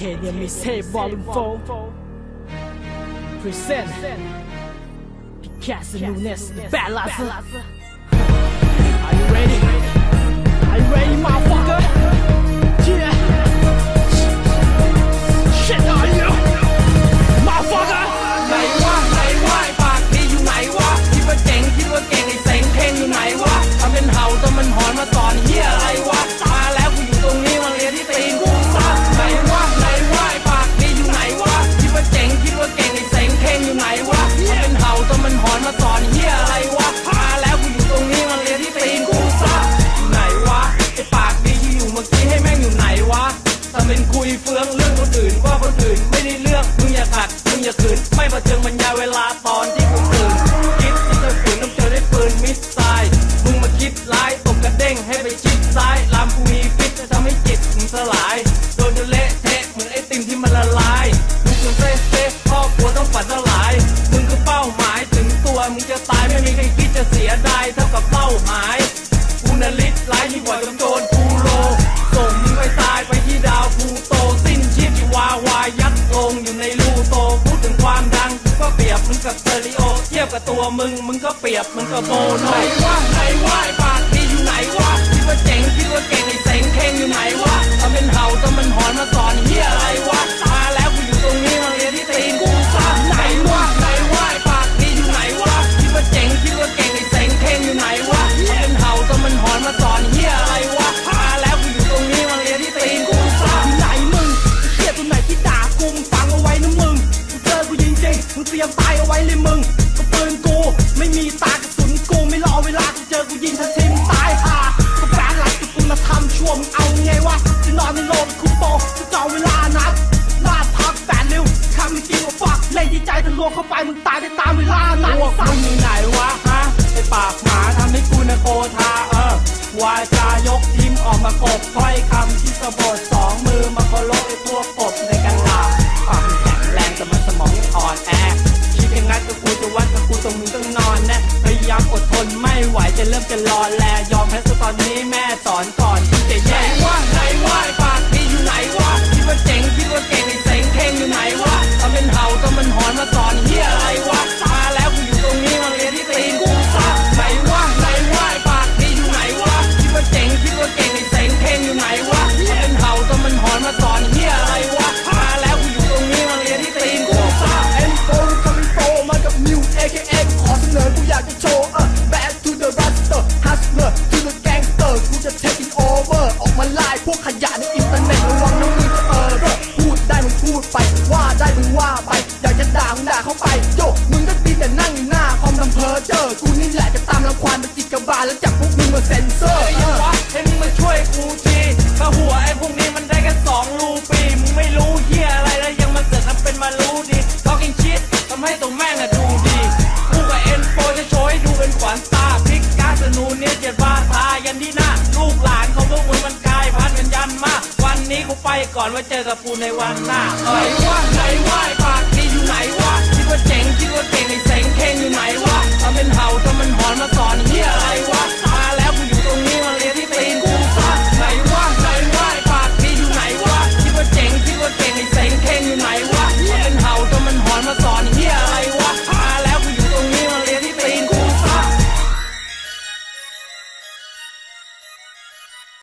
Titanium Mixtape Volume 4 Present. Picasso Nunes The Bad Lasser Are you ready? ไม่ประเจิงบรรยาเวลาตอนที่กูตื่น คิดที่จะฝืนต้องเจอได้ปืนมิสไซล์มึงมาคิดร้ายตบกระเด้งให้ไปชิดซ้ายลามกูมีฟิตจะทำให้จิตมึงสลาย โดนจนเละเทะเหมือนไอติมที่มันละลายมึงจนเซ่เซ่ครอบครัวต้องฝันสลาย มึงคือเป้าหมายถึงตัวมึงจะตายไม่มีใครคิดจะเสียดายเท่ากับเป้าหมายกูนลิศร้ายยิ่กว่าจำโจร กับตัวมึง มึงก็เปรียบ มึงก็โมโนไหนวะไหนวะไอ้ปากดีอยู่ไหนวะคิดว่าเจ๋งพี่ มึงเตรียมตายเอาไว้เลยมึงก็ปืนกู ไม่มีตากระสุนกูไม่รอเวลากูเจอกูยิงทันทีมึงตายห่าก็แฟนหลักที่กูมาทำชั่วมึงเอาไงวะจะนอนในโรงคุปโปกูจองเวลานัดลาดพักแฟนเร็วคำไม่จริงว่าฟักเล่นที่ใจทะลวงเข้าไปมึงตายได้ตามเวลานัดพวกสัมึตงว์อยู่ไหนวะฮะไอปากหมาทำให้กูนะโกธาเออวาจายกทิมออกมากบถ้อยคำที่สะบดสอง รอแลยอมแพ้ซะตอนนี้แม่สอนก่อนที่จะแย่ว่าไหนว่าปากดีอยู่ไหนวะคิดว่าเจ๋งคิดว่าเก่ง ยะในอินเทอร์เน็ตระวังน้องมึงจะเออเด้อพูดได้มึงพูดไป ว่าได้มึงว่าไป อยากจะด่ามึงด่าเขาไปโยมึงก็ดีแต่นั่งอยู่หน้าคอมทำเพอเจอกูนี่แหละจะตามรังควานไปจิกกระบาลแล้วจับพวกมึงมาเซ็นเซอร์เฮ้ยเออวะให้มึงมาช่วยกูทีถ้าหัวไอ้พวกนี้มันได้แค่สองรูปีมึงไม่รู้เฮียอะไรแล้วยังมาเสือกทำเป็นมารู้ดี talking shit ทำให้ตรงแม่งอะดูดีกูกับเอ็นโฟจะโชว์ให้ดูเป็นขวัญตาพลิกการสนูเนี่ยเจ็ดบาทายันที่ ก่อนว่าเจอกับกูในวันหน้าไหนวะไหนวะไอ้ปากดีอยู่ไหนวะคิดว่าเจ๋ง